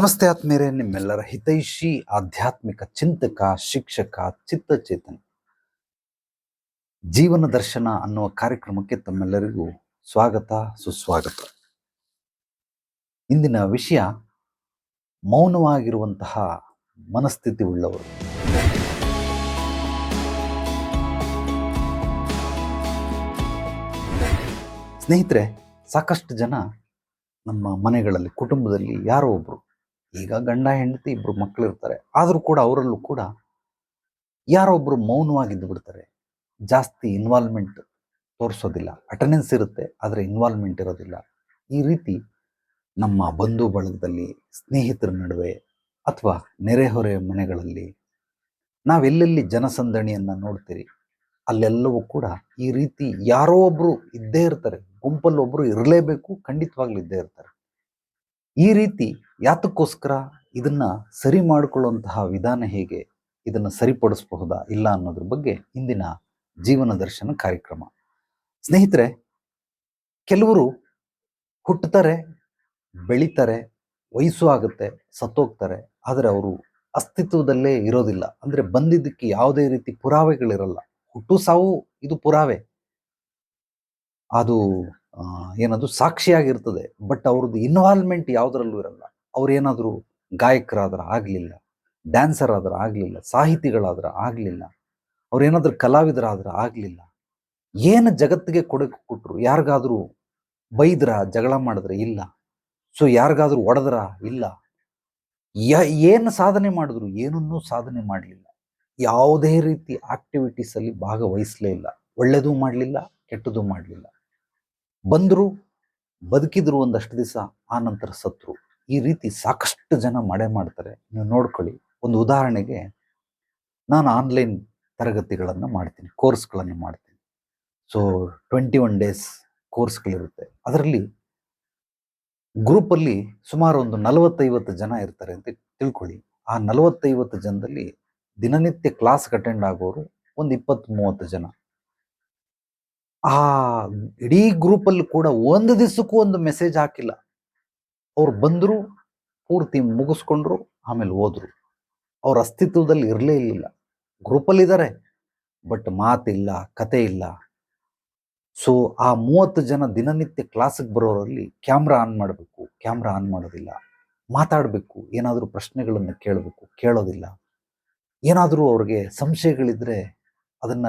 ನಮಸ್ತೆ ಆತ್ಮೇರೆ ನಿಮ್ಮೆಲ್ಲರ ಹಿತೈಷಿ, ಆಧ್ಯಾತ್ಮಿಕ ಚಿಂತಕ, ಶಿಕ್ಷಕ, ಚಿತ್ತಚೇತನ. ಜೀವನ ದರ್ಶನ ಅನ್ನುವ ಕಾರ್ಯಕ್ರಮಕ್ಕೆ ತಮ್ಮೆಲ್ಲರಿಗೂ ಸ್ವಾಗತ, ಸುಸ್ವಾಗತ. ಇಂದಿನ ವಿಷಯ, ಮೌನವಾಗಿರುವಂತಹ ಮನಸ್ಥಿತಿ ಉಳ್ಳವರು. ಸ್ನೇಹಿತರೆ, ಸಾಕಷ್ಟು ಜನ ನಮ್ಮ ಮನೆಗಳಲ್ಲಿ, ಕುಟುಂಬದಲ್ಲಿ ಯಾರೋ ಒಬ್ರು ಈಗ ಗಂಡ, ಹೆಂಡತಿ ಇಬ್ಬರು ಮಕ್ಕಳು ಇರ್ತಾರೆ. ಆದರೂ ಕೂಡ ಅವರಲ್ಲೂ ಕೂಡ ಯಾರೊಬ್ಬರು ಮೌನವಾಗಿ ಮೌನವಾಗಿದ್ದು ಬಿಡ್ತಾರೆ. ಜಾಸ್ತಿ ಇನ್ವಾಲ್ವ್ಮೆಂಟ್ ತೋರಿಸೋದಿಲ್ಲ. ಅಟೆಂಡೆನ್ಸ್ ಇರುತ್ತೆ, ಆದರೆ ಇನ್ವಾಲ್ವ್ಮೆಂಟ್ ಇರೋದಿಲ್ಲ. ಈ ರೀತಿ ನಮ್ಮ ಬಂಧು ಬಳಗದಲ್ಲಿ ಸ್ನೇಹಿತರ ನಡುವೆ ಅಥವಾ ನೆರೆಹೊರೆ ಮನೆಗಳಲ್ಲಿ ನಾವೆಲ್ಲೆಲ್ಲಿ ಜನಸಂದಣಿಯನ್ನು ನೋಡ್ತೀರಿ, ಅಲ್ಲೆಲ್ಲವೂ ಕೂಡ ಈ ರೀತಿ ಯಾರೋ ಒಬ್ಬರು ಇದ್ದೇ ಇರ್ತಾರೆ. ಗುಂಪಲ್ಲಿ ಒಬ್ರು ಇರಲೇಬೇಕು, ಖಂಡಿತವಾಗ್ಲೂ ಇದ್ದೇ ಇರ್ತಾರೆ. ಈ ರೀತಿ ಯಾತಕ್ಕೋಸ್ಕರ ಇದನ್ನ ಸರಿ ಮಾಡಿಕೊಳ್ಳುವಂತಹ ವಿಧಾನ ಹೇಗೆ? ಇದನ್ನ ಸರಿಪಡಿಸಬಹುದಾ? ಇಲ್ಲ ಅನ್ನೋದ್ರ ಬಗ್ಗೆ ಇಂದಿನ ಜೀವನ ದರ್ಶನ ಕಾರ್ಯಕ್ರಮ. ಸ್ನೇಹಿತರೆ, ಕೆಲವರು ಹುಟ್ಟುತ್ತಾರೆ, ಬೆಳೀತಾರೆ, ವಯಸ್ಸು ಆಗುತ್ತೆ, ಸತ್ತೋಗ್ತಾರೆ, ಆದರೆ ಅವರು ಅಸ್ತಿತ್ವದಲ್ಲೇ ಇರೋದಿಲ್ಲ. ಅಂದರೆ ಬಂದಿದ್ದಕ್ಕೆ ಯಾವುದೇ ರೀತಿ ಪುರಾವೆಗಳಿರಲ್ಲ. ಹುಟ್ಟು ಸಾವು ಇದು ಪುರಾವೆ. ಅದು ಏನದು ಸಾಕ್ಷಿಯಾಗಿರ್ತದೆ. ಬಟ್ ಅವ್ರದ್ದು ಇನ್ವಾಲ್ವ್ಮೆಂಟ್ ಯಾವುದರಲ್ಲೂ ಇರಲ್ಲ. ಅವ್ರೇನಾದರೂ ಗಾಯಕರಾದ್ರೆ ಆಗಲಿಲ್ಲ ಡ್ಯಾನ್ಸರ್ ಆದ್ರೆ ಆಗಲಿಲ್ಲ, ಸಾಹಿತಿಗಳಾದ್ರೆ ಆಗಲಿಲ್ಲ, ಅವ್ರೇನಾದರೂ ಕಲಾವಿದರಾದ್ರೆ ಆಗಲಿಲ್ಲ, ಏನು ಜಗತ್ತಿಗೆ ಕೊಡಕ್ಕೆ ಕೊಟ್ಟರು ಯಾರಿಗಾದರೂ ಬೈದ್ರ, ಜಗಳ ಮಾಡಿದ್ರೆ ಇಲ್ಲ ಸೊ ಯಾರಿಗಾದರೂ ಒಡೆದ್ರ ಇಲ್ಲ, ಯ- ಏನು ಸಾಧನೆ ಮಾಡಿದ್ರು, ಏನನ್ನೂ ಸಾಧನೆ ಮಾಡಲಿಲ್ಲ, ಯಾವುದೇ ರೀತಿ ಆಕ್ಟಿವಿಟೀಸಲ್ಲಿ ಭಾಗವಹಿಸಲೇ ಇಲ್ಲ ಒಳ್ಳೆಯದೂ ಮಾಡಲಿಲ್ಲ, ಕೆಟ್ಟದ್ದು ಮಾಡಲಿಲ್ಲ. ಬಂದರು, ಬದುಕಿದ್ರು ಒಂದಷ್ಟು ದಿವಸ, ಆ ನಂತರ ಸತ್ರು. ಈ ರೀತಿ ಸಾಕಷ್ಟು ಜನ ಮಡೆ ಮಾಡ್ತಾರೆ. ನೀವು ನೋಡ್ಕೊಳ್ಳಿ, ಒಂದು ಉದಾಹರಣೆಗೆ ನಾನು ಆನ್ಲೈನ್ ತರಗತಿಗಳನ್ನು ಮಾಡ್ತೀನಿ, ಕೋರ್ಸ್ಗಳನ್ನು ಮಾಡ್ತೀನಿ. ಸೊ, ಟ್ವೆಂಟಿ ಒನ್ ಡೇಸ್ ಕೋರ್ಸ್ಗಳಿರುತ್ತೆ. ಅದರಲ್ಲಿ ಗ್ರೂಪಲ್ಲಿ ಸುಮಾರು ಒಂದು ನಲವತ್ತೈವತ್ತು ಜನ ಇರ್ತಾರೆ ಅಂತ ತಿಳ್ಕೊಳ್ಳಿ. ಆ ನಲವತ್ತೈವತ್ತು ಜನದಲ್ಲಿ ದಿನನಿತ್ಯ ಕ್ಲಾಸ್ಗೆ ಅಟೆಂಡ್ ಆಗೋರು ಒಂದು ಇಪ್ಪತ್ತು ಮೂವತ್ತು ಜನ. ಆ ಇಡೀ ಗ್ರೂಪಲ್ಲಿ ಕೂಡ ಒಂದು ದಿವಸಕ್ಕೂ ಒಂದು ಮೆಸೇಜ್ ಹಾಕಿಲ್ಲ. ಅವ್ರು ಬಂದರು, ಪೂರ್ತಿ ಮುಗಿಸ್ಕೊಂಡ್ರು, ಆಮೇಲೆ ಹೋದ್ರು. ಅವ್ರ ಅಸ್ತಿತ್ವದಲ್ಲಿ ಇರಲೇ ಇಲ್ಲ ಗ್ರೂಪಲ್ಲಿ ಇದ್ದಾರೆ ಬಟ್ ಮಾತಿಲ್ಲ, ಕತೆ ಇಲ್ಲ. ಸೊ ಆ ಮೂವತ್ತು ಜನ ದಿನನಿತ್ಯ ಕ್ಲಾಸಿಗೆ ಬರೋರಲ್ಲಿ ಕ್ಯಾಮ್ರಾ ಆನ್ ಮಾಡಬೇಕು ಕ್ಯಾಮ್ರಾ ಆನ್ ಮಾಡೋದಿಲ್ಲ. ಮಾತಾಡಬೇಕು, ಏನಾದರೂ ಪ್ರಶ್ನೆಗಳನ್ನು ಕೇಳಬೇಕು, ಕೇಳೋದಿಲ್ಲ. ಏನಾದರೂ ಅವ್ರಿಗೆ ಸಂಶಯಗಳಿದ್ದರೆ ಅದನ್ನ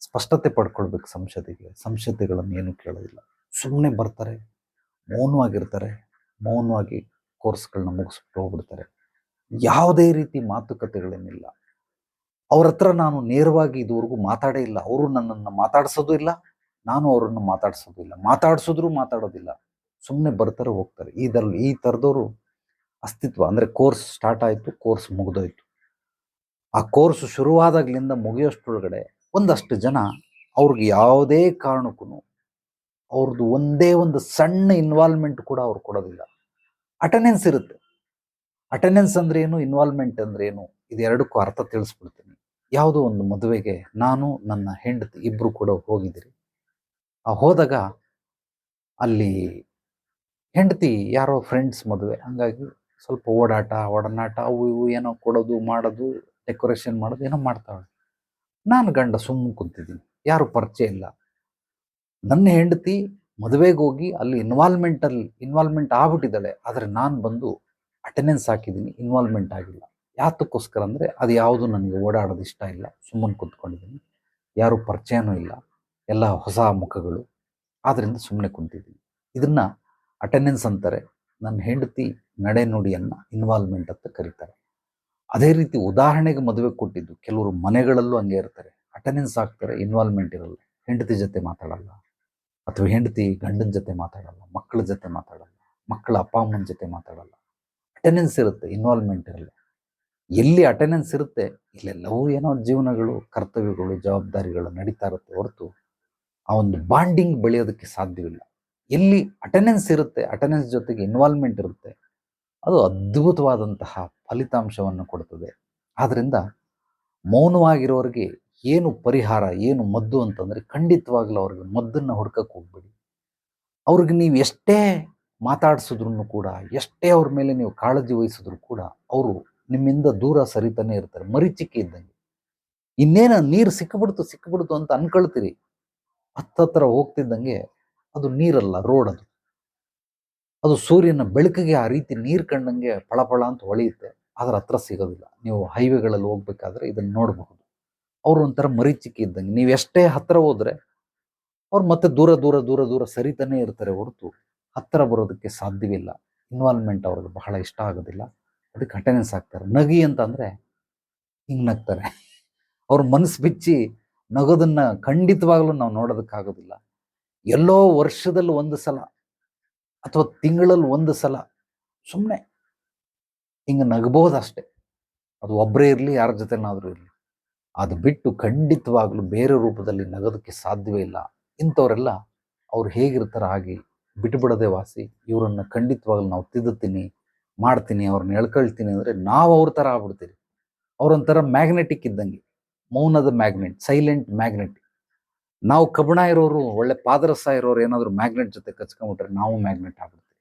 ಸ್ಪಷ್ಟತೆ ಪಡ್ಕೊಳ್ಬೇಕು ಸಂಶಯತೆಗೆ. ಸಂಶಯತೆಗಳನ್ನು ಏನು ಕೇಳೋದಿಲ್ಲ. ಸುಮ್ಮನೆ ಬರ್ತಾರೆ, ಮೌನವಾಗಿರ್ತಾರೆ, ಮೌನವಾಗಿ ಕೋರ್ಸ್ಗಳನ್ನ ಮುಗಿಸ್ಬಿಟ್ಟು ಹೋಗ್ಬಿಡ್ತಾರೆ. ಯಾವುದೇ ರೀತಿ ಮಾತುಕತೆಗಳೇನಿಲ್ಲ. ಅವ್ರ ಹತ್ರ ನಾನು ನೇರವಾಗಿ ಇದುವರೆಗೂ ಮಾತಾಡೇ ಇಲ್ಲ. ಅವರು ನನ್ನನ್ನು ಮಾತಾಡಿಸೋದು ಇಲ್ಲ, ನಾನು ಅವರನ್ನು ಮಾತಾಡಿಸೋದು ಇಲ್ಲ. ಮಾತಾಡಿಸಿದ್ರು ಮಾತಾಡೋದಿಲ್ಲ. ಸುಮ್ಮನೆ ಬರ್ತಾರೆ, ಹೋಗ್ತಾರೆ. ಇದರಲ್ಲಿ ಈ ಥರದವರು ಅಸ್ತಿತ್ವ, ಅಂದರೆ ಕೋರ್ಸ್ ಸ್ಟಾರ್ಟ್ ಆಯಿತು, ಕೋರ್ಸ್ ಮುಗಿದೋಯ್ತು. ಆ ಕೋರ್ಸ್ ಶುರುವಾದಾಗ್ಲಿಂದ ಮುಗಿಯೋಷ್ಟ್ರೊಳಗಡೆ ಒಂದಷ್ಟು ಜನ ಅವ್ರಿಗೆ ಯಾವುದೇ ಕಾರಣಕ್ಕೂ ಅವ್ರದ್ದು ಒಂದೇ ಒಂದು ಸಣ್ಣ ಇನ್ವಾಲ್ವ್ಮೆಂಟ್ ಕೂಡ ಅವ್ರು ಕೊಡೋದಿಲ್ಲ. ಅಟೆಂಡೆನ್ಸ್ ಇರುತ್ತೆ. ಅಟೆಂಡೆನ್ಸ್ ಅಂದ್ರೆ ಏನು ಇನ್ವಾಲ್ವ್ಮೆಂಟ್ ಅಂದ್ರೆ ಏನು, ಇದೆರಡಕ್ಕೂ ಅರ್ಥ ತಿಳಿಸ್ಬಿಡ್ತೀನಿ. ಯಾವುದೋ ಒಂದು ಮದುವೆಗೆ ನಾನು, ನನ್ನ ಹೆಂಡತಿ ಇಬ್ರು ಕೂಡ ಹೋಗಿದ್ದೀರಿ. ಆ ಹೋದಾಗ ಅಲ್ಲಿ ಹೆಂಡತಿ ಯಾರೋ ಫ್ರೆಂಡ್ಸ್ ಮದುವೆ, ಹಂಗಾಗಿ ಸ್ವಲ್ಪ ಓಡಾಟ, ಒಡನಾಟ, ಅವು ಇವು ಏನೋ ಕೊಡೋದು, ಮಾಡೋದು ಡೆಕೋರೇಷನ್ ಮಾಡೋದು ಏನೋ ಮಾಡ್ತಾಳೆ. ನಾನು ಗಂಡ ಸುಮ್ಮನೆ ಕುಂತಿದ್ದೀನಿ, ಯಾರು ಪರಿಚಯ ಇಲ್ಲ. ನನ್ನ ಹೆಂಡತಿ ಮದುವೆಗೆ ಹೋಗಿ ಅಲ್ಲಿ ಇನ್ವಾಲ್ವ್ಮೆಂಟಲ್ಲಿ ಇನ್ವಾಲ್ವ್ಮೆಂಟ್ ಆಗ್ಬಿಟ್ಟಿದ್ದಾಳೆ, ಆದರೆ ನಾನು ಬಂದು ಅಟೆಂಡೆನ್ಸ್ ಹಾಕಿದ್ದೀನಿ ಇನ್ವಾಲ್ವ್ಮೆಂಟ್ ಆಗಿಲ್ಲ. ಯಾತಕ್ಕೋಸ್ಕರ ಅಂದರೆ ಅದು ಯಾವುದು ನನಗೆ ಓಡಾಡೋದು ಇಷ್ಟ ಇಲ್ಲ, ಸುಮ್ಮನೆ ಕುಂತ್ಕೊಂಡಿದ್ದೀನಿ, ಯಾರು ಪರಿಚಯನೂ ಇಲ್ಲ, ಎಲ್ಲ ಹೊಸ ಮುಖಗಳು ಆದ್ದರಿಂದ ಸುಮ್ಮನೆ ಕುಂತಿದ್ದೀನಿ. ಇದನ್ನು ಅಟೆಂಡೆನ್ಸ್ ಅಂತಾರೆ, ನನ್ನ ಹೆಂಡತಿ ನಡೆನುಡಿಯನ್ನು ಇನ್ವಾಲ್ವ್ಮೆಂಟ್ ಅಂತ ಕರೀತಾರೆ. ಅದೇ ರೀತಿ ಉದಾಹರಣೆಗೆ ಮದುವೆ ಕೊಟ್ಟಿದ್ದು ಕೆಲವರು ಮನೆಗಳಲ್ಲೂ ಹಂಗೆ ಇರ್ತಾರೆ. ಅಟೆಂಡೆನ್ಸ್ ಆಗ್ತಾರೆ ಇನ್ವಾಲ್ವ್ಮೆಂಟ್ ಇರಲ್ಲ. ಹೆಂಡತಿ ಜೊತೆ ಮಾತಾಡಲ್ಲ ಅಥವಾ ಹೆಂಡತಿ ಗಂಡನ ಜೊತೆ ಮಾತಾಡಲ್ಲ, ಮಕ್ಕಳ ಜೊತೆ ಮಾತಾಡಲ್ಲ, ಮಕ್ಕಳ ಅಪ್ಪ, ಅಮ್ಮನ ಜೊತೆ ಮಾತಾಡಲ್ಲ. ಅಟೆಂಡೆನ್ಸ್ ಇರುತ್ತೆ ಇನ್ವಾಲ್ವ್ಮೆಂಟ್ ಇರಲ್ಲ. ಎಲ್ಲಿ ಅಟೆಂಡೆನ್ಸ್ ಇರುತ್ತೆ, ಇಲ್ಲೆಲ್ಲವೂ ಏನೋ ಜೀವನಗಳು, ಕರ್ತವ್ಯಗಳು, ಜವಾಬ್ದಾರಿಗಳು ನಡೀತಾ ಇರುತ್ತೆ ಹೊರತು ಆ ಒಂದು ಬಾಂಡಿಂಗ್ ಬೆಳೆಯೋದಕ್ಕೆ ಸಾಧ್ಯವಿಲ್ಲ. ಎಲ್ಲಿ ಅಟೆಂಡೆನ್ಸ್ ಇರುತ್ತೆ, ಅಟೆಂಡೆನ್ಸ್ ಜೊತೆಗೆ ಇನ್ವಾಲ್ವ್ಮೆಂಟ್ ಇರುತ್ತೆ ಅದು ಅದ್ಭುತವಾದಂತಹ ಫಲಿತಾಂಶವನ್ನು ಕೊಡ್ತದೆ. ಆದ್ದರಿಂದ ಮೌನವಾಗಿರೋರಿಗೆ ಏನು ಪರಿಹಾರ, ಏನು ಮದ್ದು ಅಂತಂದರೆ ಖಂಡಿತವಾಗ್ಲೂ ಅವ್ರಿಗೆ ಮದ್ದನ್ನು ಹುಡ್ಕಕ್ಕೆ ಹೋಗ್ಬೇಡಿ. ಅವ್ರಿಗೆ ನೀವು ಎಷ್ಟೇ ಮಾತಾಡಿಸಿದ್ರು ಕೂಡ, ಎಷ್ಟೇ ಅವ್ರ ಮೇಲೆ ನೀವು ಕಾಳಜಿ ವಹಿಸಿದ್ರು ಕೂಡ ಅವರು ನಿಮ್ಮಿಂದ ದೂರ ಸರಿತಾನೆ ಇರ್ತಾರೆ, ಮರೀಚಿಕೆ ಇದ್ದಂಗೆ. ಇನ್ನೇನು ನೀರು ಸಿಕ್ಕಿಬಿಡ್ತು ಸಿಕ್ಕಿಬಿಡ್ತು ಅಂತ ಅನ್ಕೊಳ್ತೀರಿ. ಹತ್ತತ್ರ ಹೋಗ್ತಿದ್ದಂಗೆ ಅದು ನೀರಲ್ಲ, ರೋಡ್ ಅದು. ಅದು ಸೂರ್ಯನ ಬೆಳಕಿಗೆ ಆ ರೀತಿ ನೀರು ಕಂಡಂಗೆ ಫಳಫಳ ಅಂತ ಹೊಳೆಯುತ್ತೆ. ಅದರ ಹತ್ರ ಸಿಗೋದಿಲ್ಲ. ನೀವು ಹೈವೇಗಳಲ್ಲಿ ಹೋಗ್ಬೇಕಾದ್ರೆ ಇದನ್ನ ನೋಡಬಹುದು. ಅವ್ರು ಒಂಥರ ಮರೀಚಿಕೆ ಇದ್ದಂಗೆ. ನೀವು ಎಷ್ಟೇ ಹತ್ರ ಹೋದ್ರೆ ಅವ್ರು ಮತ್ತೆ ದೂರ ದೂರ ದೂರ ದೂರ ಸರಿತಾನೆ ಇರ್ತಾರೆ ಹೊರತು ಹತ್ತಿರ ಬರೋದಕ್ಕೆ ಸಾಧ್ಯವಿಲ್ಲ. ಇನ್ವಾಲ್ವ್ಮೆಂಟ್ ಅವ್ರಿಗೆ ಬಹಳ ಇಷ್ಟ ಆಗೋದಿಲ್ಲ. ಅದಕ್ಕೆ ಅಟೆಂಡೆನ್ಸ್ ಆಗ್ತಾರೆ ನಗಿ ಅಂತಂದರೆ ಹಿಂಗ್ ನಗ್ತಾರೆ. ಅವ್ರ ಮನಸ್ಸು ಬಿಚ್ಚಿ ನಗೋದನ್ನ ಖಂಡಿತವಾಗ್ಲೂ ನಾವು ನೋಡೋದಕ್ಕಾಗೋದಿಲ್ಲ. ಎಲ್ಲೋ ವರ್ಷದಲ್ಲಿ ಒಂದು ಸಲ ಅಥವಾ ತಿಂಗಳಲ್ಲಿ ಒಂದು ಸಲ ಸುಮ್ಮನೆ ಹಿಂಗೆ ನಗಬಹುದಷ್ಟೆ ಅದು ಒಬ್ಬರೇ ಇರಲಿ, ಯಾರ ಜೊತೆನಾದರೂ ಇರಲಿ. ಅದು ಬಿಟ್ಟು ಖಂಡಿತವಾಗಲೂ ಬೇರೆ ರೂಪದಲ್ಲಿ ನಗೋದಕ್ಕೆ ಸಾಧ್ಯವೇ ಇಲ್ಲ. ಇಂಥವರೆಲ್ಲ ಅವ್ರು ಹೇಗಿರ್ತಾರೆ ಹಾಗೆ ಬಿಟ್ಟುಬಿಡದೆ ವಾಸಿ, ಇವರನ್ನು ಖಂಡಿತವಾಗ್ಲೂ ನಾವು ತಿದ್ದುತ್ತೀನಿ, ಮಾಡ್ತೀನಿ, ಅವ್ರನ್ನ ಎಳ್ಕೊಳ್ತೀನಿ ಅಂದರೆ ನಾವು ಅವ್ರ ಥರ ಆಗ್ಬಿಡ್ತೀವಿ ಅವ್ರೊಂಥರ ಮ್ಯಾಗ್ನೆಟಿಕ್ ಇದ್ದಂಗೆ, ಮೌನದ ಮ್ಯಾಗ್ನೆಟ್, ಸೈಲೆಂಟ್ ಮ್ಯಾಗ್ನೆಟ್. ನಾವು ಕಬ್ಬಿಣ ಇರೋರು, ಒಳ್ಳೆ ಪಾದರಸ ಇರೋರು ಏನಾದರೂ ಮ್ಯಾಗ್ನೆಟ್ ಜೊತೆ ಕಚ್ಕೊಂಡ್ಬಿಟ್ರೆ ನಾವು ಮ್ಯಾಗ್ನೆಟ್ ಆಗ್ಬಿಡ್ತೀವಿ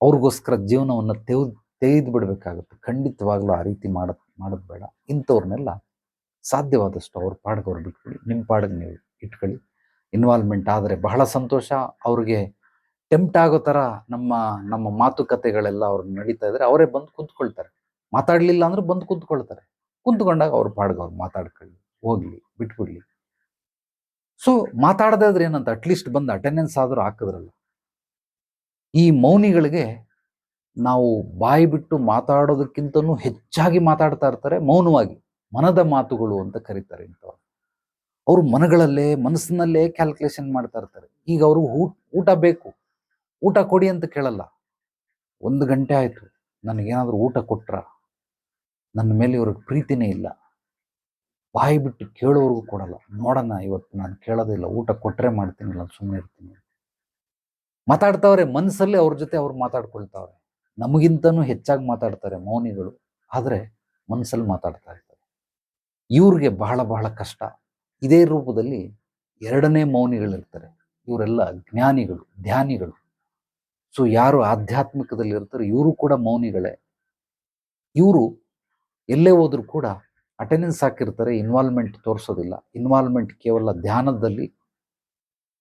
ಅವ್ರಿಗೋಸ್ಕರ ಜೀವನವನ್ನು ತೆಗೆದು ತೆಗೆದು ಬಿಡಬೇಕಾಗುತ್ತೆ. ಖಂಡಿತವಾಗ್ಲೂ ಆ ರೀತಿ ಮಾಡೋದು ಮಾಡೋದು ಬೇಡ. ಇಂಥವ್ರನ್ನೆಲ್ಲ ಸಾಧ್ಯವಾದಷ್ಟು ಅವ್ರ ಪಾಡ್ಗೆ ಅವ್ರು ಬಿಟ್ಕೊಳ್ಳಿ ನಿಮ್ಮ ಪಾಡಿಗೆ ನೀವು ಇಟ್ಕೊಳ್ಳಿ. ಇನ್ವಾಲ್ವ್ಮೆಂಟ್ ಆದರೆ ಬಹಳ ಸಂತೋಷ. ಅವ್ರಿಗೆ ಟೆಂಪ್ಟ್ ಆಗೋ ಥರ ನಮ್ಮ ನಮ್ಮ ಮಾತುಕತೆಗಳೆಲ್ಲ ಅವ್ರು ನಡೀತಾ ಇದ್ರೆ ಅವರೇ ಬಂದು ಕುಂತ್ಕೊಳ್ತಾರೆ. ಮಾತಾಡಲಿಲ್ಲ ಅಂದ್ರೆ ಬಂದು ಕುಂತ್ಕೊಳ್ತಾರೆ. ಕುಂತ್ಕೊಂಡಾಗ ಅವ್ರ ಪಾಡ್ಗೆ ಅವ್ರು ಮಾತಾಡ್ಕೊಳ್ಳಿ. ಹೋಗ್ಲಿ, ಬಿಟ್ಬಿಡ್ಲಿ. ಸೊ ಮಾತಾಡದಾದ್ರೆ ಏನಂತ ಅಟ್ಲೀಸ್ಟ್ ಬಂದು ಅಟೆಂಡೆನ್ಸ್ ಆದರೂ ಹಾಕಿದ್ರಲ್ಲ. ಈ ಮೌನಿಗಳಿಗೆ ನಾವು ಬಾಯಿ ಬಿಟ್ಟು ಮಾತಾಡೋದಕ್ಕಿಂತನೂ ಹೆಚ್ಚಾಗಿ ಮಾತಾಡ್ತಾ ಇರ್ತಾರೆ, ಮೌನವಾಗಿ. ಮನದ ಮಾತುಗಳು ಅಂತ ಕರೀತಾರೆ ಇಂಥವ್ರು. ಅವರು ಮನಗಳಲ್ಲೇ, ಮನಸ್ಸಿನಲ್ಲೇ ಕ್ಯಾಲ್ಕುಲೇಷನ್ ಮಾಡ್ತಾ ಇರ್ತಾರೆ. ಈಗ ಅವರು ಊಟ ಊಟ ಬೇಕು. ಊಟ ಕೊಡಿ ಅಂತ ಕೇಳಲ್ಲ. ಒಂದು ಗಂಟೆ ಆಯಿತು. ನನಗೇನಾದರೂ ಊಟ ಕೊಟ್ರ? ನನ್ನ ಮೇಲೆ ಇವ್ರಿಗೆ ಪ್ರೀತಿನೇ ಇಲ್ಲ. ಬಾಯಿ ಬಿಟ್ಟು ಕೇಳೋವ್ರಿಗೂ ಕೊಡಲ್ಲ. ನೋಡೋಣ ಇವತ್ತು ನಾನು ಕೇಳೋದಿಲ್ಲ ಊಟ ಕೊಟ್ಟರೆ ಮಾಡ್ತೀನಿ, ಇಲ್ಲ ಸುಮ್ಮನೆ ಇರ್ತೀನಿ. ಮಾತಾಡ್ತಾವ್ರೆ ಮನಸ್ಸಲ್ಲಿ ಅವ್ರ ಜೊತೆ ಅವ್ರು ಮಾತಾಡ್ಕೊಳ್ತಾವ್ರೆ. ನಮಗಿಂತನೂ ಹೆಚ್ಚಾಗಿ ಮಾತಾಡ್ತಾರೆ ಮೌನಿಗಳು. ಆದರೆ ಮನಸ್ಸಲ್ಲಿ ಮಾತಾಡ್ತಾ ಇರ್ತಾರೆ. ಇವ್ರಿಗೆ ಬಹಳ ಬಹಳ ಕಷ್ಟ. ಇದೇ ರೂಪದಲ್ಲಿ ಎರಡನೇ ಮೌನಿಗಳಿರ್ತಾರೆ. ಇವರೆಲ್ಲ ಜ್ಞಾನಿಗಳು, ಧ್ಯಾನಿಗಳು. ಸೊ, ಯಾರು ಆಧ್ಯಾತ್ಮಿಕದಲ್ಲಿ ಇರ್ತಾರೆ ಇವರು ಕೂಡ ಮೌನಿಗಳೇ. ಇವರು ಎಲ್ಲೇ ಹೋದ್ರು ಕೂಡ ಅಟೆಂಡೆನ್ಸ್ ಹಾಕಿರ್ತಾರೆ ಇನ್ವಾಲ್ವ್ಮೆಂಟ್ ತೋರಿಸೋದಿಲ್ಲ. ಇನ್ವಾಲ್ವ್ಮೆಂಟ್ ಕೇವಲ ಧ್ಯಾನದಲ್ಲಿ,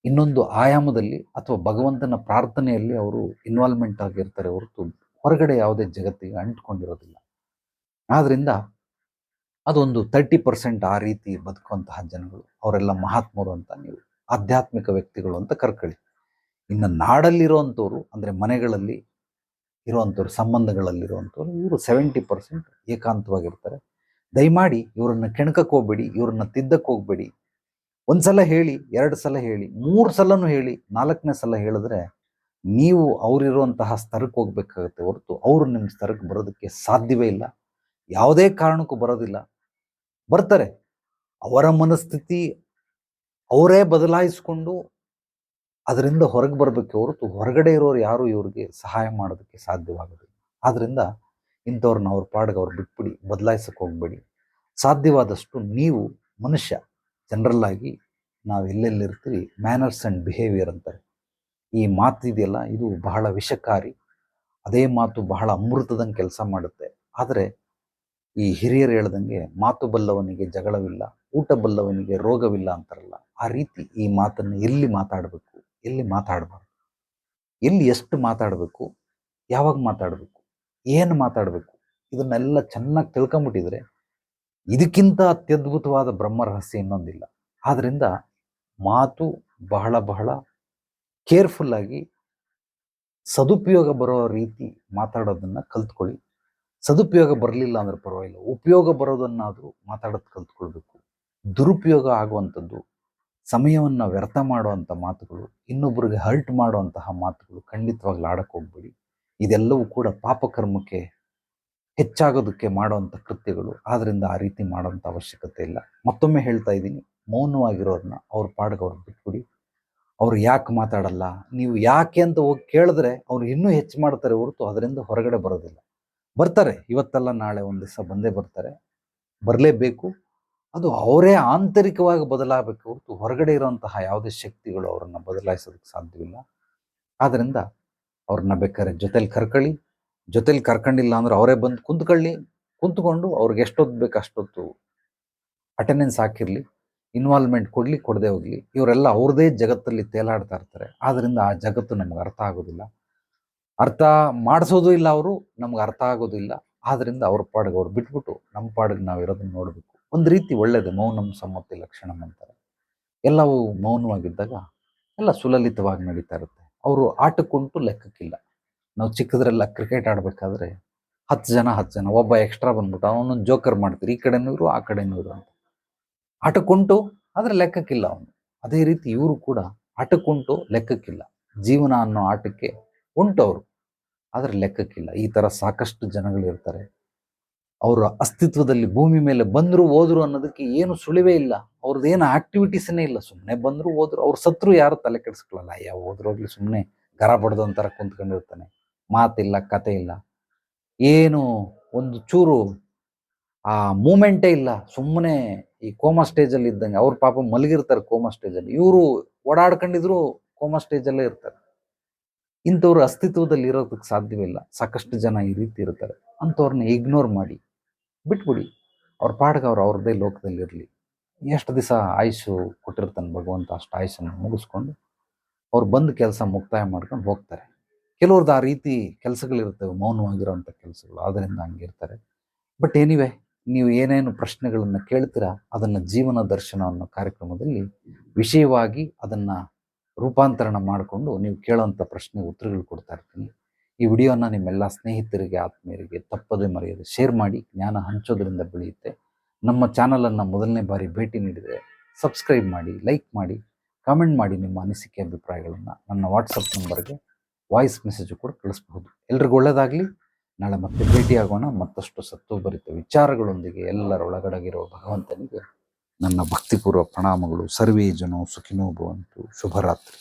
ಇನ್ನೊಂದು ಆಯಾಮದಲ್ಲಿ ಅಥವಾ ಭಗವಂತನ ಪ್ರಾರ್ಥನೆಯಲ್ಲಿ ಅವರು ಇನ್ವಾಲ್ವ್ಮೆಂಟ್ ಆಗಿರ್ತಾರೆ ಹೊರತು ಹೊರಗಡೆ ಯಾವುದೇ ಜಗತ್ತಿಗೆ ಅಂಟ್ಕೊಂಡಿರೋದಿಲ್ಲ. ಆದ್ದರಿಂದ ಅದೊಂದು ತರ್ಟಿ ಪರ್ಸೆಂಟ್ ಆ ರೀತಿ ಬದುಕುವಂತಹ ಜನಗಳು, ಅವರೆಲ್ಲ ಮಹಾತ್ಮರು ಅಂತ ನೀವು, ಆಧ್ಯಾತ್ಮಿಕ ವ್ಯಕ್ತಿಗಳು ಅಂತ ಕರ್ಕೊಳ್ಳಿ. ಇನ್ನು ನಾಡಲ್ಲಿರುವಂಥವ್ರು, ಅಂದರೆ ಮನೆಗಳಲ್ಲಿ ಇರುವಂಥವ್ರು, ಸಂಬಂಧಗಳಲ್ಲಿರುವಂಥವ್ರು, ಇವರು ಸೆವೆಂಟಿ ಪರ್ಸೆಂಟ್ ಏಕಾಂತವಾಗಿರ್ತಾರೆ. ದಯಮಾಡಿ ಇವರನ್ನ ಕೆಣಕಕ್ಕೆ ಹೋಗ್ಬೇಡಿ, ಇವರನ್ನ ತಿದ್ದಕ್ಕೆ ಹೋಗ್ಬೇಡಿ. ಒಂದ್ಸಲ ಹೇಳಿ, ಎರಡು ಸಲ ಹೇಳಿ, ಮೂರು ಸಲನೂ ಹೇಳಿ, ನಾಲ್ಕನೇ ಸಲ ಹೇಳಿದ್ರೆ ನೀವು ಅವರಿರುವಂತಹ ಸ್ತರಕ್ಕೆ ಹೋಗ್ಬೇಕಾಗತ್ತೆ ಹೊರತು ಅವರು ನಿಮ್ಮ ಸ್ತರಕ್ಕೆ ಬರೋದಕ್ಕೆ ಸಾಧ್ಯವೇ ಇಲ್ಲ. ಯಾವುದೇ ಕಾರಣಕ್ಕೂ ಬರೋದಿಲ್ಲ. ಬರ್ತಾರೆ. ಅವರ ಮನಸ್ಥಿತಿ ಅವರೇ ಬದಲಾಯಿಸ್ಕೊಂಡು ಅದರಿಂದ ಹೊರಗೆ ಬರಬೇಕು ಹೊರತು ಹೊರಗಡೆ ಇರೋರು ಯಾರು ಇವ್ರಿಗೆ ಸಹಾಯ ಮಾಡೋದಕ್ಕೆ ಸಾಧ್ಯವಾಗೋದಿಲ್ಲ. ಆದ್ರಿಂದ ಇಂಥವ್ರನ್ನ ಅವ್ರ ಪಾಡ್ಗೆ ಅವ್ರು ಬಿಟ್ಬಿಡಿ ಬದಲಾಯಿಸಕ್ಕೆ ಹೋಗ್ಬೇಡಿ. ಸಾಧ್ಯವಾದಷ್ಟು ನೀವು ಮನುಷ್ಯ ಜನರಲ್ ಆಗಿ ನಾವು ಎಲ್ಲೆಲ್ಲಿರ್ತೀವಿ ಮ್ಯಾನರ್ಸ್ ಆ್ಯಂಡ್ ಬಿಹೇವಿಯರ್ ಅಂತಾರೆ. ಈ ಮಾತು ಇದೆಯಲ್ಲ, ಇದು ಬಹಳ ವಿಷಕಾರಿ. ಅದೇ ಮಾತು ಬಹಳ ಅಮೃತದಂಗೆ ಕೆಲಸ ಮಾಡುತ್ತೆ. ಆದರೆ ಈ ಹಿರಿಯರು ಹೇಳ್ದಂಗೆ ಮಾತು ಬಲ್ಲವನಿಗೆ ಜಗಳವಿಲ್ಲ, ಊಟ ಬಲ್ಲವನಿಗೆ ರೋಗವಿಲ್ಲ ಅಂತಾರಲ್ಲ, ಆ ರೀತಿ ಈ ಮಾತನ್ನು ಎಲ್ಲಿ ಮಾತಾಡಬೇಕು? ಎಲ್ಲಿ ಮಾತಾಡಬಾರ್ದು? ಎಲ್ಲಿ ಎಷ್ಟು ಮಾತಾಡಬೇಕು? ಯಾವಾಗ ಮಾತಾಡಬೇಕು? ಏನು ಮಾತಾಡಬೇಕು? ಇದನ್ನೆಲ್ಲ ಚೆನ್ನಾಗಿ ತಿಳ್ಕೊಂಬಿಟ್ಟಿದ್ರೆ ಇದಕ್ಕಿಂತ ಅತ್ಯದ್ಭುತವಾದ ಬ್ರಹ್ಮ ರಹಸ್ಯ ಇನ್ನೊಂದಿಲ್ಲ. ಆದ್ದರಿಂದ ಮಾತು ಬಹಳ ಬಹಳ ಕೇರ್ಫುಲ್ಲಾಗಿ ಸದುಪಯೋಗ ಬರೋ ರೀತಿ ಮಾತಾಡೋದನ್ನು ಕಲ್ತ್ಕೊಳ್ಳಿ. ಸದುಪಯೋಗ ಬರಲಿಲ್ಲ ಅಂದ್ರೆ ಪರವಾಗಿಲ್ಲ. ಉಪಯೋಗ ಬರೋದನ್ನಾದರೂ ಮಾತಾಡೋದು ಕಲ್ತ್ಕೊಳ್ಬೇಕು. ದುರುಪಯೋಗ ಆಗುವಂಥದ್ದು, ಸಮಯವನ್ನು ವ್ಯರ್ಥ ಮಾಡುವಂಥ ಮಾತುಗಳು ಇನ್ನೊಬ್ಬರಿಗೆ ಹರ್ಟ್ ಮಾಡುವಂತಹ ಮಾತುಗಳು ಖಂಡಿತವಾಗ್ಲೂ ಆಡಕ್ಕೆ ಹೋಗ್ಬೇಡಿ ಇದೆಲ್ಲವೂ ಕೂಡ ಪಾಪಕರ್ಮಕ್ಕೆ ಹೆಚ್ಚಾಗೋದಕ್ಕೆ ಮಾಡುವಂಥ ಕೃತ್ಯಗಳು. ಆದ್ದರಿಂದ ಆ ರೀತಿ ಮಾಡೋಂಥ ಅವಶ್ಯಕತೆ ಇಲ್ಲ. ಮತ್ತೊಮ್ಮೆ ಹೇಳ್ತಾ ಇದ್ದೀನಿ ಮೌನವಾಗಿರೋದನ್ನ ಅವ್ರ ಪಾಡ್ಗೆ ಅವ್ರಿಗೆ ಬಿಟ್ಬಿಡಿ. ಅವ್ರು ಯಾಕೆ ಮಾತಾಡಲ್ಲ? ನೀವು ಯಾಕೆ ಅಂತ ಹೋಗಿ ಕೇಳಿದ್ರೆ ಅವ್ರು ಇನ್ನೂ ಹೆಚ್ಚು ಮಾಡ್ತಾರೆ ಹೊರತು ಅದರಿಂದ ಹೊರಗಡೆ ಬರೋದಿಲ್ಲ. ಬರ್ತಾರೆ, ಇವತ್ತಲ್ಲ ನಾಳೆ ಒಂದು ದಿವಸ ಬಂದೇ ಬರ್ತಾರೆ. ಬರಲೇಬೇಕು. ಅದು ಅವರೇ ಆಂತರಿಕವಾಗಿ ಬದಲಾಗಬೇಕು ಹೊರತು ಹೊರಗಡೆ ಇರುವಂತಹ ಯಾವುದೇ ಶಕ್ತಿಗಳು ಅವರನ್ನು ಬದಲಾಯಿಸೋದಕ್ಕೆ ಸಾಧ್ಯವಿಲ್ಲ. ಆದ್ದರಿಂದ ಅವ್ರನ್ನ ಬೇಕಾದ್ರೆ ಜೊತೆಲಿ ಕರ್ಕೊಳ್ಳಿ ಜೊತೆಲಿ ಕರ್ಕೊಂಡಿಲ್ಲ ಅಂದ್ರೆ ಅವರೇ ಬಂದು ಕುಂತ್ಕೊಳ್ಳಿ, ಕುಂತ್ಕೊಂಡು ಅವ್ರಿಗೆ ಎಷ್ಟೊತ್ತು ಬೇಕು ಅಷ್ಟೊತ್ತು ಅಟೆಂಡೆನ್ಸ್ ಹಾಕಿರಲಿ ಇನ್ವಾಲ್ವ್ಮೆಂಟ್ ಕೊಡಲಿ, ಕೊಡದೆ ಹೋಗಲಿ. ಇವರೆಲ್ಲ ಅವ್ರದೇ ಜಗತ್ತಲ್ಲಿ ತೇಲಾಡ್ತಾ ಇರ್ತಾರೆ. ಆದ್ದರಿಂದ ಆ ಜಗತ್ತು ನಮ್ಗೆ ಅರ್ಥ ಆಗೋದಿಲ್ಲ. ಅರ್ಥ ಮಾಡಿಸೋದು ಇಲ್ಲ ಅವರು, ನಮ್ಗೆ ಅರ್ಥ ಆಗೋದಿಲ್ಲ ಆದ್ರಿಂದ ಅವ್ರ ಪಾಡಿಗೆ ಅವ್ರು ಬಿಟ್ಬಿಟ್ಟು ನಮ್ಮ ಪಾಡಿಗೆ ನಾವು ಇರೋದನ್ನ ನೋಡಬೇಕು. ಒಂದು ರೀತಿ ಒಳ್ಳೆಯದು ಮೌನಂ ಸಮ್ಮತಿ ಲಕ್ಷಣಂ ಅಂತಾರೆ. ಎಲ್ಲವೂ ಮೌನವಾಗಿದ್ದಾಗ ಎಲ್ಲ ಸುಲಲಿತವಾಗಿ ನಡೀತಾ ಇರುತ್ತೆ. ಅವರು ಆಟಕ್ಕುಂಟು ಲೆಕ್ಕಕ್ಕಿಲ್ಲ. ನಾವು ಚಿಕ್ಕದ್ರೆಲ್ಲ ಕ್ರಿಕೆಟ್ ಆಡಬೇಕಾದ್ರೆ ಹತ್ತು ಜನ ಹತ್ತು ಜನ, ಒಬ್ಬ ಎಕ್ಸ್ಟ್ರಾ ಬಂದ್ಬಿಟ್ಟು ಅವನೊಂದು ಜೋಕರ್ ಮಾಡ್ತೀರಿ, ಈ ಕಡೆನೂ ಇರು ಆ ಕಡೆನೂ ಇರು ಅಂತ. ಆಟಕ್ಕುಂಟು, ಆದರೆ ಲೆಕ್ಕಕ್ಕಿಲ್ಲ ಅವನು. ಅದೇ ರೀತಿ ಇವರು ಕೂಡ ಆಟಕ್ಕುಂಟು, ಲೆಕ್ಕಕ್ಕಿಲ್ಲ. ಜೀವನ ಅನ್ನೋ ಆಟಕ್ಕೆ ಉಂಟು ಅವರು ಆದರೆ ಲೆಕ್ಕಕ್ಕಿಲ್ಲ. ಈ ಥರ ಸಾಕಷ್ಟು ಜನಗಳಿರ್ತಾರೆ. ಅವರ ಅಸ್ತಿತ್ವದಲ್ಲಿ ಭೂಮಿ ಮೇಲೆ ಬಂದರು ಹೋದ್ರು ಅನ್ನೋದಕ್ಕೆ ಏನು ಸುಳಿವೇ ಇಲ್ಲ. ಅವ್ರದ್ದು ಏನು ಆಕ್ಟಿವಿಟೀಸ್ನೇ ಇಲ್ಲ. ಸುಮ್ಮನೆ ಬಂದರು ಹೋದ್ರು, ಅವ್ರ ಸತ್ರು ಯಾರು ತಲೆ ಕೆಡಿಸ್ಕೊಳ್ಳಲ್ಲ ಅಯ್ಯ, ಹೋದ್ರೋಗ್ಲಿ ಸುಮ್ಮನೆ ಗರ ಬಡ್ದು ಒಂಥರ ಕುಂತ್ಕೊಂಡಿರ್ತಾನೆ. ಮಾತಿಲ್ಲ, ಕತೆ ಇಲ್ಲ. ಏನು ಒಂದು ಚೂರು ಆ ಮೂಮೆಂಟೇ ಇಲ್ಲ. ಸುಮ್ಮನೆ ಈ ಕೋಮಾ ಸ್ಟೇಜಲ್ಲಿ ಇದ್ದಂಗೆ ಅವ್ರ ಪಾಪ ಮಲಗಿರ್ತಾರೆ ಕೋಮಾ ಸ್ಟೇಜಲ್ಲಿ. ಇವರು ಓಡಾಡ್ಕೊಂಡಿದ್ರು ಕೋಮಾ ಸ್ಟೇಜಲ್ಲೇ ಇರ್ತಾರೆ. ಇಂಥವ್ರು ಅಸ್ತಿತ್ವದಲ್ಲಿ ಇರೋದಕ್ಕೆ ಸಾಧ್ಯವಿಲ್ಲ. ಸಾಕಷ್ಟು ಜನ ಈ ರೀತಿ ಇರ್ತಾರೆ. ಅಂಥವ್ರನ್ನ ಇಗ್ನೋರ್ ಮಾಡಿ. ಬಿಟ್ಬಿಡಿ. ಅವ್ರ ಪಾಡ್ಗೆ ಅವ್ರು ಅವ್ರದ್ದೇ ಲೋಕದಲ್ಲಿರಲಿ. ಎಷ್ಟು ದಿವಸ ಆಯುಷು ಕೊಟ್ಟಿರ್ತಾನೆ ಭಗವಂತ ಅಷ್ಟು ಆಯುಷನ್ನು ಮುಗಿಸ್ಕೊಂಡು ಅವ್ರು ಬಂದು ಕೆಲಸ ಮುಕ್ತಾಯ ಮಾಡ್ಕೊಂಡು ಹೋಗ್ತಾರೆ. ಕೆಲವ್ರದ್ದು ಆ ರೀತಿ ಕೆಲಸಗಳಿರ್ತವೆ ಮೌನವಾಗಿರೋಂಥ ಕೆಲಸಗಳು ಅದರಿಂದ ಹಂಗಿರ್ತಾರೆ ಬಟ್ ಎನಿವೆ ನೀವು ಏನೇನು ಪ್ರಶ್ನೆಗಳನ್ನು ಕೇಳ್ತೀರಾ, ಅದನ್ನು ಜೀವನ ದರ್ಶನ ಅನ್ನೋ ಕಾರ್ಯಕ್ರಮದಲ್ಲಿ ವಿಷಯವಾಗಿ ಅದನ್ನು ರೂಪಾಂತರಣ ಮಾಡಿಕೊಂಡು ನೀವು ಕೇಳೋಂಥ ಪ್ರಶ್ನೆ ಉತ್ತರಗಳು ಕೊಡ್ತಾ ಇರ್ತೀನಿ. ಈ ವಿಡಿಯೋನ ನಿಮ್ಮೆಲ್ಲ ಸ್ನೇಹಿತರಿಗೆ, ಆತ್ಮೀಯರಿಗೆ ತಪ್ಪದೆ ಮರೆಯದೆ ಶೇರ್ ಮಾಡಿ, ಜ್ಞಾನ ಹಂಚೋದ್ರಿಂದ ಬೆಳೆಯುತ್ತೆ. ನಮ್ಮ ಚಾನಲನ್ನು ಮೊದಲನೇ ಬಾರಿ ಭೇಟಿ ನೀಡಿದರೆ ಸಬ್ಸ್ಕ್ರೈಬ್ ಮಾಡಿ ಲೈಕ್ ಮಾಡಿ ಕಾಮೆಂಟ್ ಮಾಡಿ ನಿಮ್ಮ ಅನಿಸಿಕೆ, ಅಭಿಪ್ರಾಯಗಳನ್ನು ನನ್ನ ವಾಟ್ಸಪ್ ನಂಬರ್ಗೆ ವಾಯ್ಸ್ ಮೆಸೇಜು ಕೂಡ ಕಳಿಸ್ಬಹುದು. ಎಲ್ರಿಗೂ ಒಳ್ಳೆಯದಾಗಲಿ ನಾಳೆ ಮತ್ತೆ ಭೇಟಿಯಾಗೋಣ. ಮತ್ತಷ್ಟು ಸತ್ತು ಬರಿತ ವಿಚಾರಗಳೊಂದಿಗೆ ಎಲ್ಲರೊಳಗಡಗಿರುವ ಭಗವಂತನಿಗೆ ನನ್ನ ಭಕ್ತಿಪೂರ್ವ ಪ್ರಣಾಮಗಳು. ಸರ್ವೇ ಜನೋ ಸುಖಿನೋ ಭವಂತು. ಶುಭರಾತ್ರಿ.